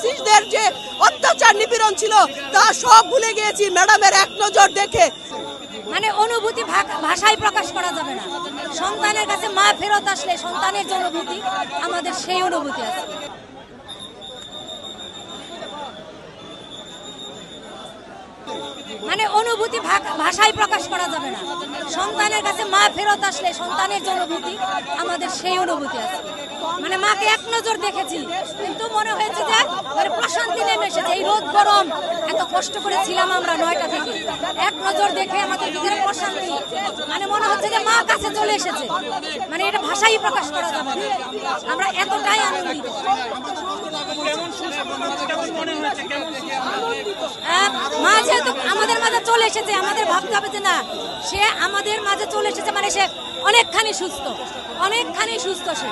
ফ্যাসিস্টদের যে অত্যাচার নিপীড়ন ছিল, তা সব ভুলে গিয়েছি। ম্যাডামের এক নজর দেখে। মানে অনুভূতি ভাষায় প্রকাশ করা যাবে না। সন্তানের কাছে মা ফেরত আসলে সন্তানের যে অনুভূতি, আমাদের সেই অনুভূতি আছে। মানে অনুভূতি ভাষায় প্রকাশ করা যাবে না। সন্তানের কাছে মা ফেরত আসলে সন্তানের যে অনুভূতি, আমাদের সেই অনুভূতি আছে। মানে মাকে এক নজর দেখেছি, কিন্তু মনে হয়েছে যে মানে প্রশান্তি নেমে এসেছে। এই রোদ গরম, এত কষ্ট করে ছিলাম আমরা নয়টা থেকে। এক নজর দেখে আমাদের ভিতরে প্রশান্তি। মানে মনে হচ্ছে যে মা কাছে চলে এসেছে। মানে এটা ভাষাই প্রকাশ করা যাবে আমরা এতটাই আনন্দিত। মা যেহেতু আমাদের মাঝে চলে এসেছে, আমাদের ভাবতে হবে যে না, সে আমাদের মাঝে চলে এসেছে মানে সে অনেকখানি সুস্থ অনেকখানি সুস্থ সে।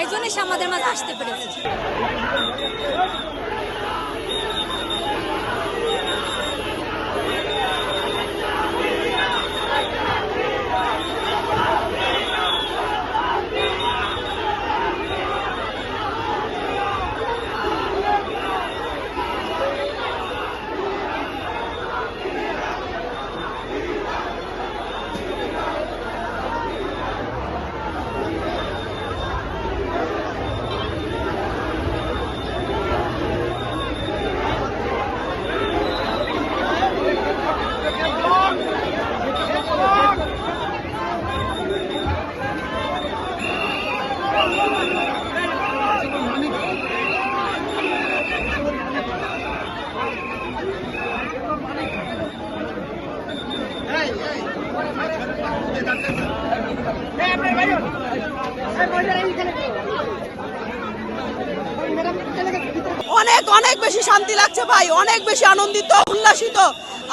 এই জন্য সে আমাদের মাঝে আসতে পেরেছে। অনেক অনেক বেশি শান্তি লাগছে ভাই, অনেক বেশি আনন্দিত, উল্লাসিত।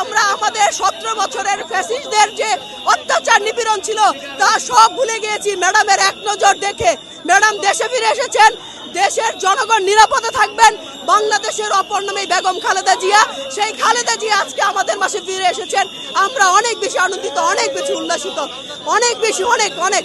আমরা আমাদের সতেরো বছরের ফ্যাসিস্টদের যে অত্যাচার নিপীড়ন ছিল, তা সব ভুলে গিয়েছি। ম্যাডামের এক নজর দেখে, ম্যাডাম দেশে ফিরে এসেছেন। দেশের জনগণ নিরাপদে থাকবেন। বাংলাদেশের অপর নামে বেগম খালেদা জিয়া। সেই খালেদা জিয়া আজকে আমাদের মাসে ফিরে এসেছেন। আমরা অনেক বেশি আনন্দিত, অনেক বেশি উল্লাসিত, অনেক বেশি, অনেক অনেক।